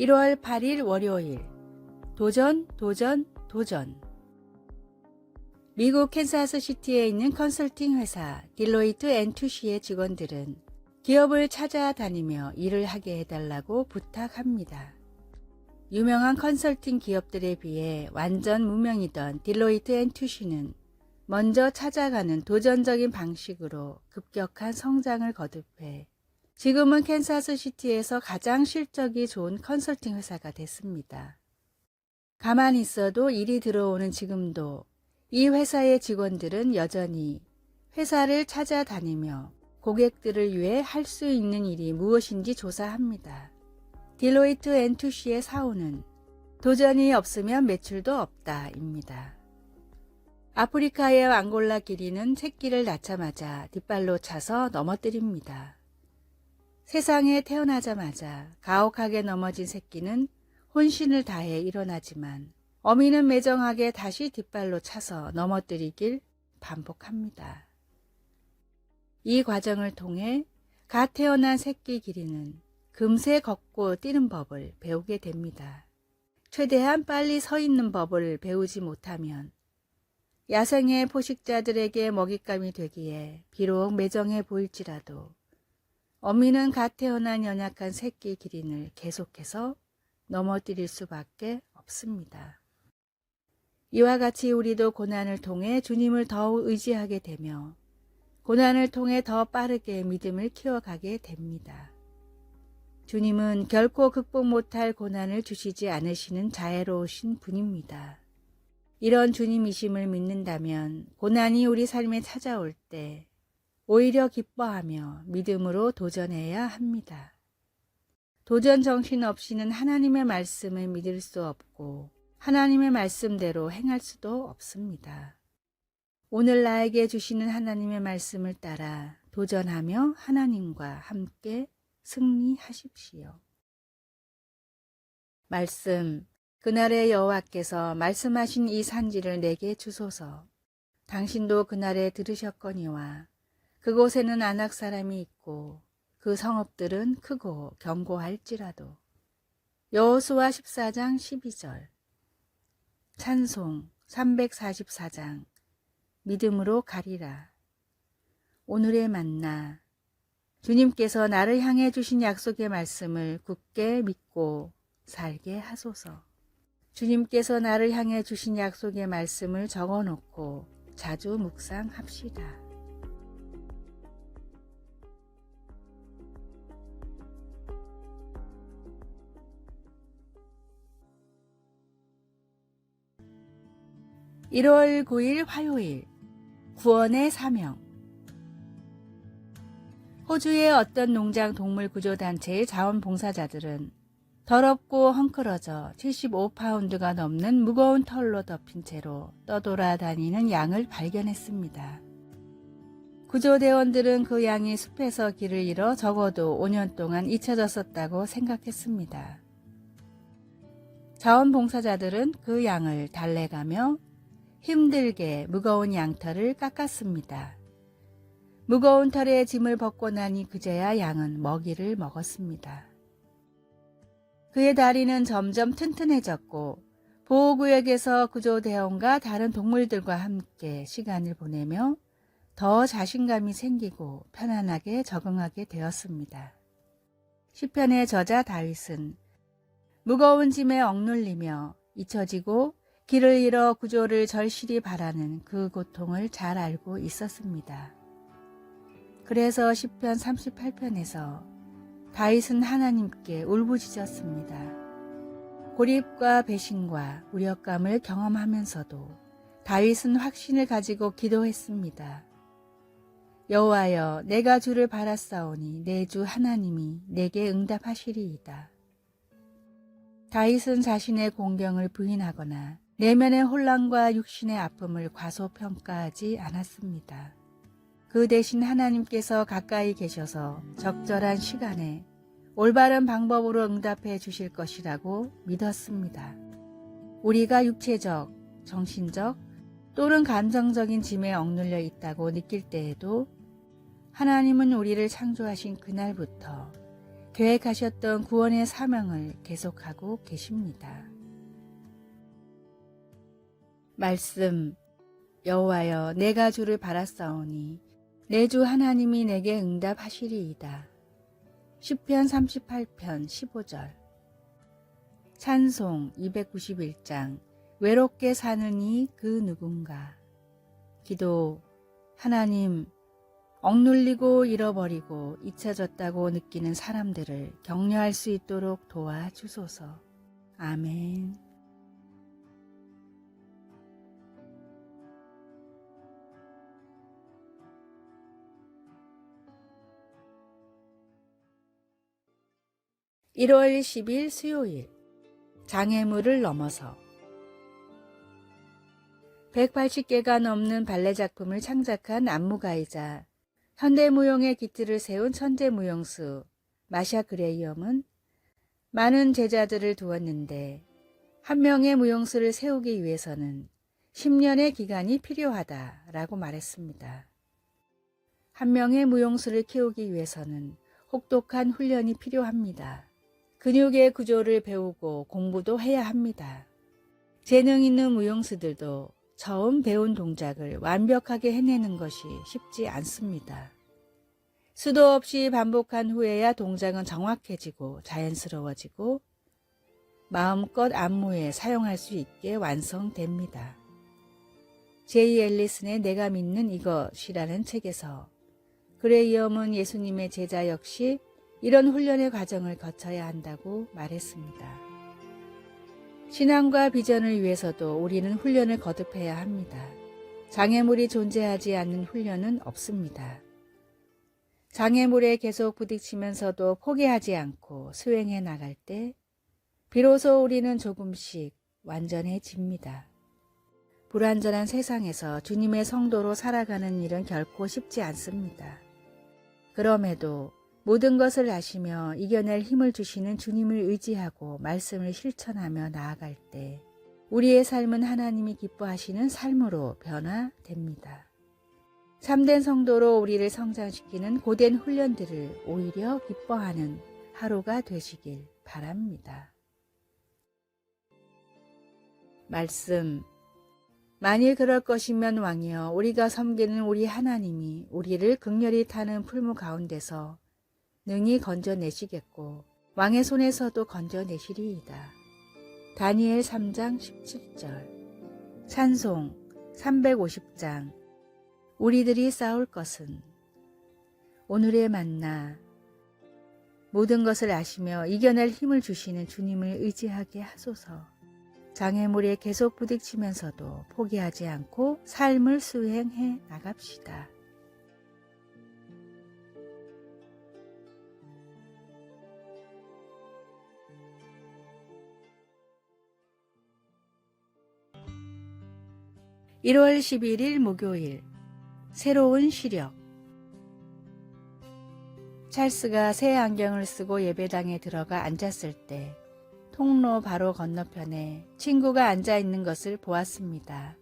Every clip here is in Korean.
1월 8일 월요일 도전, 도전, 도전. 미국 캔사스 시티에 있는 컨설팅 회사 딜로이트 앤투시의 직원들은 기업을 찾아다니며 일을 하게 해달라고 부탁합니다. 유명한 컨설팅 기업들에 비해 완전 무명이던 딜로이트 앤투시는 먼저 찾아가는 도전적인 방식으로 급격한 성장을 거듭해 지금은 캔사스 시티에서 가장 실적이 좋은 컨설팅 회사가 됐습니다. 가만히 있어도 일이 들어오는 지금도 이 회사의 직원들은 여전히 회사를 찾아다니며 고객들을 위해 할 수 있는 일이 무엇인지 조사합니다. 딜로이트 앤투시의 사오는 도전이 없으면 매출도 없다입니다. 아프리카의 앙골라 기리는 새끼를 낳자마자 뒷발로 차서 넘어뜨립니다. 세상에 태어나자마자 가혹하게 넘어진 새끼는 혼신을 다해 일어나지만 어미는 매정하게 다시 뒷발로 차서 넘어뜨리길 반복합니다. 이 과정을 통해 갓 태어난 새끼 기리는 금세 걷고 뛰는 법을 배우게 됩니다. 최대한 빨리 서 있는 법을 배우지 못하면 야생의 포식자들에게 먹잇감이 되기에 비록 매정해 보일지라도 어미는 갓 태어난 연약한 새끼 기린을 계속해서 넘어뜨릴 수밖에 없습니다. 이와 같이 우리도 고난을 통해 주님을 더욱 의지하게 되며 고난을 통해 더 빠르게 믿음을 키워가게 됩니다. 주님은 결코 극복 못할 고난을 주시지 않으시는 자애로우신 분입니다. 이런 주님이심을 믿는다면 고난이 우리 삶에 찾아올 때 오히려 기뻐하며 믿음으로 도전해야 합니다. 도전 정신 없이는 하나님의 말씀을 믿을 수 없고 하나님의 말씀대로 행할 수도 없습니다. 오늘 나에게 주시는 하나님의 말씀을 따라 도전하며 하나님과 함께 승리하십시오. 말씀 그날의 여호와께서 말씀하신 이 산지를 내게 주소서. 당신도 그날에 들으셨거니와 그곳에는 안악 사람이 있고 그 성읍들은 크고 견고할지라도. 여호수아 14장 12절. 찬송 344장. 믿음으로 가리라. 오늘의 만나. 주님께서 나를 향해 주신 약속의 말씀을 굳게 믿고 살게 하소서. 주님께서 나를 향해 주신 약속의 말씀을 적어 놓고 자주 묵상합시다. (1월 9일) 화요일 구원의 사명 호주의 어떤 농장 동물 구조 단체의 자원봉사자들은 더럽고 헝클어져 75파운드가 넘는 무거운 털로 덮인 채로 떠돌아다니는 양을 발견했습니다. 구조대원들은 그 양이 숲에서 길을 잃어 적어도 5년 동안 잊혀졌었다고 생각했습니다. 자원봉사자들은 그 양을 달래가며 힘들게 무거운 양털을 깎았습니다. 무거운 털에 짐을 벗고 나니 그제야 양은 먹이를 먹었습니다. 그의 다리는 점점 튼튼해졌고 보호구역에서 구조대원과 다른 동물들과 함께 시간을 보내며 더 자신감이 생기고 편안하게 적응하게 되었습니다. 시편의 저자 다윗은 무거운 짐에 억눌리며 잊혀지고 길을 잃어 구조를 절실히 바라는 그 고통을 잘 알고 있었습니다. 그래서 시편 38편에서 다윗은 하나님께 울부짖었습니다. 고립과 배신과 무력감을 경험하면서도 다윗은 확신을 가지고 기도했습니다. 여호와여 내가 주를 바랐사오니 내 주 하나님이 내게 응답하시리이다. 다윗은 자신의 공경을 부인하거나 내면의 혼란과 육신의 아픔을 과소평가하지 않았습니다. 그 대신 하나님께서 가까이 계셔서 적절한 시간에 올바른 방법으로 응답해 주실 것이라고 믿었습니다. 우리가 육체적, 정신적 또는 감정적인 짐에 억눌려 있다고 느낄 때에도 하나님은 우리를 창조하신 그날부터 계획하셨던 구원의 사명을 계속하고 계십니다. 말씀 여호와여 내가 주를 바랐사오니 내 주 하나님이 내게 응답하시리이다. 시편 38편 15절 찬송 291장 외롭게 사느니 그 누군가 기도 하나님 억눌리고 잃어버리고 잊혀졌다고 느끼는 사람들을 격려할 수 있도록 도와주소서. 아멘. (1월 10일) 수요일 장애물을 넘어서 180개가 넘는 발레 작품을 창작한 안무가이자 현대무용의 기틀을 세운 천재무용수 마샤 그레이엄은 많은 제자들을 두었는데 한 명의 무용수를 세우기 위해서는 10년의 기간이 필요하다라고 말했습니다. 한 명의 무용수를 키우기 위해서는 혹독한 훈련이 필요합니다. 근육의 구조를 배우고 공부도 해야 합니다. 재능 있는 무용수들도 처음 배운 동작을 완벽하게 해내는 것이 쉽지 않습니다. 수도 없이 반복한 후에야 동작은 정확해지고 자연스러워지고 마음껏 안무에 사용할 수 있게 완성됩니다. 제이 앨리슨의 내가 믿는 이것이라는 책에서 그레이엄은 예수님의 제자 역시 이런 훈련의 과정을 거쳐야 한다고 말했습니다. 신앙과 비전을 위해서도 우리는 훈련을 거듭해야 합니다. 장애물이 존재하지 않는 훈련은 없습니다. 장애물에 계속 부딪히면서도 포기하지 않고 수행해 나갈 때 비로소 우리는 조금씩 완전해집니다. 불완전한 세상에서 주님의 성도로 살아가는 일은 결코 쉽지 않습니다. 그럼에도 모든 것을 아시며 이겨낼 힘을 주시는 주님을 의지하고 말씀을 실천하며 나아갈 때 우리의 삶은 하나님이 기뻐하시는 삶으로 변화됩니다. 참된 성도로 우리를 성장시키는 고된 훈련들을 오히려 기뻐하는 하루가 되시길 바랍니다. 말씀 만일 그럴 것이면 왕이여 우리가 섬기는 우리 하나님이 우리를 극렬히 타는 풀무 가운데서 능히 건져내시겠고 왕의 손에서도 건져내시리이다. 다니엘 3장 17절 찬송 350장 우리들이 싸울 것은 오늘의 만나 모든 것을 아시며 이겨낼 힘을 주시는 주님을 의지하게 하소서. 장애물에 계속 부딪히면서도 포기하지 않고 삶을 수행해 나갑시다. (1월 11일) 목요일 새로운 시력 찰스가 새 안경을 쓰고 예배당에 들어가 앉았을 때 통로 바로 건너편에 친구가 앉아 있는 것을 보았습니다.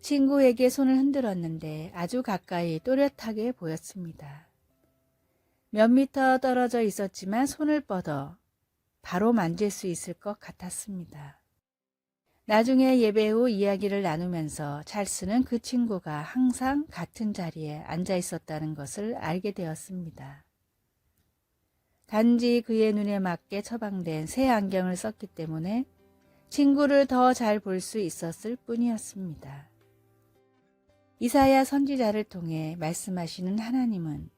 친구에게 손을 흔들었는데 아주 가까이 또렷하게 보였습니다. 몇 미터 떨어져 있었지만 손을 뻗어 바로 만질 수 있을 것 같았습니다. 나중에 예배 후 이야기를 나누면서 찰스는 그 친구가 항상 같은 자리에 앉아 있었다는 것을 알게 되었습니다. 단지 그의 눈에 맞게 처방된 새 안경을 썼기 때문에 친구를 더 잘 볼 수 있었을 뿐이었습니다. 이사야 선지자를 통해 말씀하시는 하나님은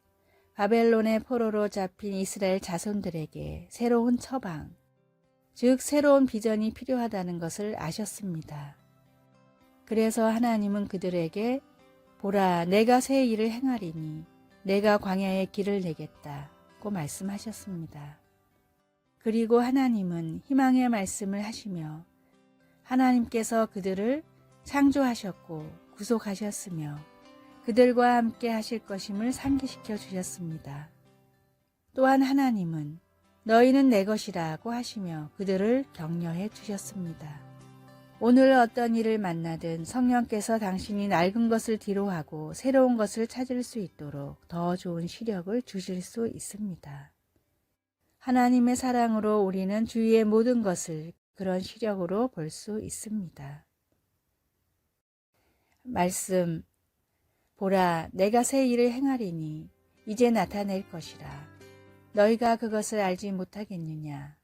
바벨론의 포로로 잡힌 이스라엘 자손들에게 새로운 처방, 즉 새로운 비전이 필요하다는 것을 아셨습니다. 그래서 하나님은 그들에게 보라 내가 새 일을 행하리니 내가 광야의 길을 내겠다고 말씀하셨습니다. 그리고 하나님은 희망의 말씀을 하시며 하나님께서 그들을 창조하셨고 구속하셨으며 그들과 함께 하실 것임을 상기시켜 주셨습니다. 또한 하나님은 너희는 내 것이라고 하시며 그들을 격려해 주셨습니다. 오늘 어떤 일을 만나든 성령께서 당신이 낡은 것을 뒤로하고 새로운 것을 찾을 수 있도록 더 좋은 시력을 주실 수 있습니다. 하나님의 사랑으로 우리는 주위의 모든 것을 그런 시력으로 볼 수 있습니다. 말씀 보라 내가 새 일을 행하리니 이제 나타낼 것이라 너희가 그것을 알지 못하겠느냐?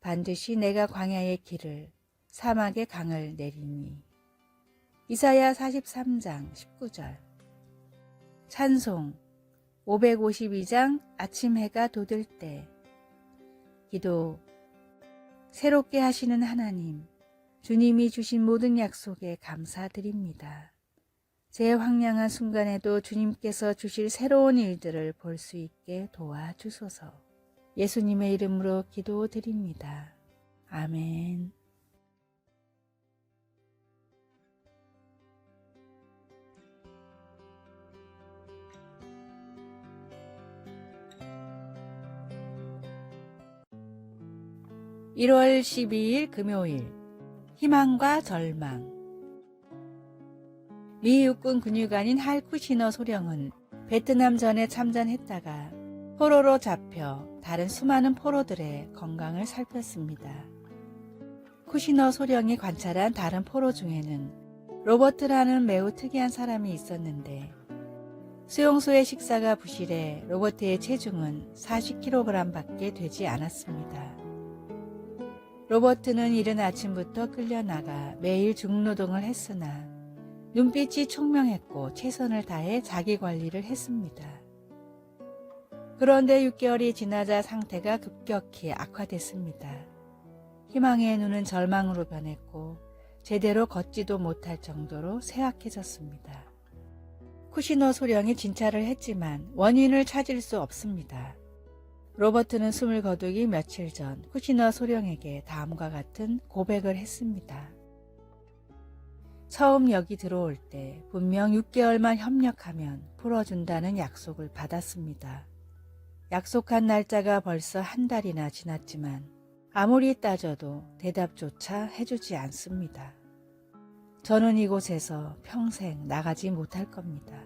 반드시 내가 광야의 길을 사막의 강을 내리니. 이사야 43장 19절. 찬송 552장 아침 해가 돋을 때. 기도 새롭게 하시는 하나님 주님이 주신 모든 약속에 감사드립니다. 제 황량한 순간에도 주님께서 주실 새로운 일들을 볼 수 있게 도와주소서. 예수님의 이름으로 기도드립니다. 아멘. (1월 12일) 금요일 희망과 절망 미 육군 근육안인 할쿠시너 소령은 베트남 전에 참전했다가 포로로 잡혀 다른 수많은 포로들의 건강을 살폈습니다. 쿠시너 소령이 관찰한 다른 포로 중에는 로버트라는 매우 특이한 사람이 있었는데 수용소의 식사가 부실해 로버트의 체중은 40kg 밖에 되지 않았습니다. 로버트는 이른 아침부터 끌려나가 매일 중노동을 했으나 눈빛이 총명했고 최선을 다해 자기 관리를 했습니다. 그런데 6개월이 지나자 상태가 급격히 악화됐습니다. 희망의 눈은 절망으로 변했고 제대로 걷지도 못할 정도로 쇠약해졌습니다. 쿠시노 소령이 진찰을 했지만 원인을 찾을 수 없습니다. 로버트는 숨을 거두기 며칠 전 쿠시너 소령에게 다음과 같은 고백을 했습니다. 처음 여기 들어올 때 분명 6개월만 협력하면 풀어준다는 약속을 받았습니다. 약속한 날짜가 벌써 한 달이나 지났지만 아무리 따져도 대답조차 해주지 않습니다. 저는 이곳에서 평생 나가지 못할 겁니다.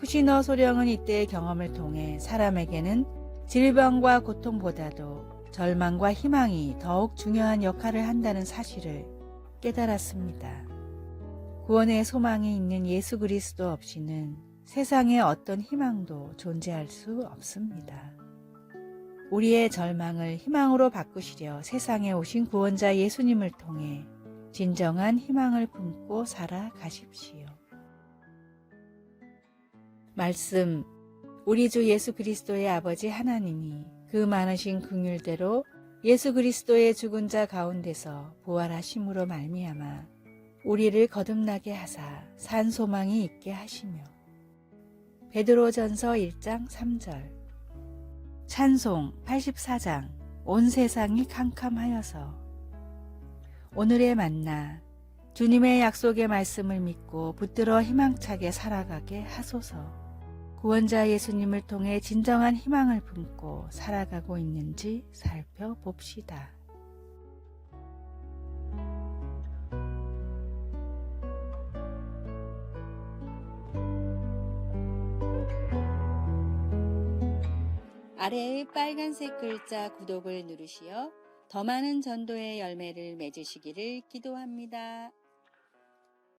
쿠시너 소령은 이때의 경험을 통해 사람에게는 질병과 고통보다도 절망과 희망이 더욱 중요한 역할을 한다는 사실을 깨달았습니다. 구원의 소망이 있는 예수 그리스도 없이는 세상에 어떤 희망도 존재할 수 없습니다. 우리의 절망을 희망으로 바꾸시려 세상에 오신 구원자 예수님을 통해 진정한 희망을 품고 살아가십시오. 말씀 우리 주 예수 그리스도의 아버지 하나님이 그 많으신 긍휼대로 예수 그리스도의 죽은 자 가운데서 부활하심으로 말미암아 우리를 거듭나게 하사 산 소망이 있게 하시며. 베드로전서 1장 3절. 찬송 84장 온 세상이 캄캄하여서. 오늘의 만나 주님의 약속의 말씀을 믿고 붙들어 희망차게 살아가게 하소서. 구원자 예수님을 통해 진정한 희망을 품고 살아가고 있는지 살펴봅시다. 아래의 빨간색 글자 구독을 누르시어 더 많은 전도의 열매를 맺으시기를 기도합니다.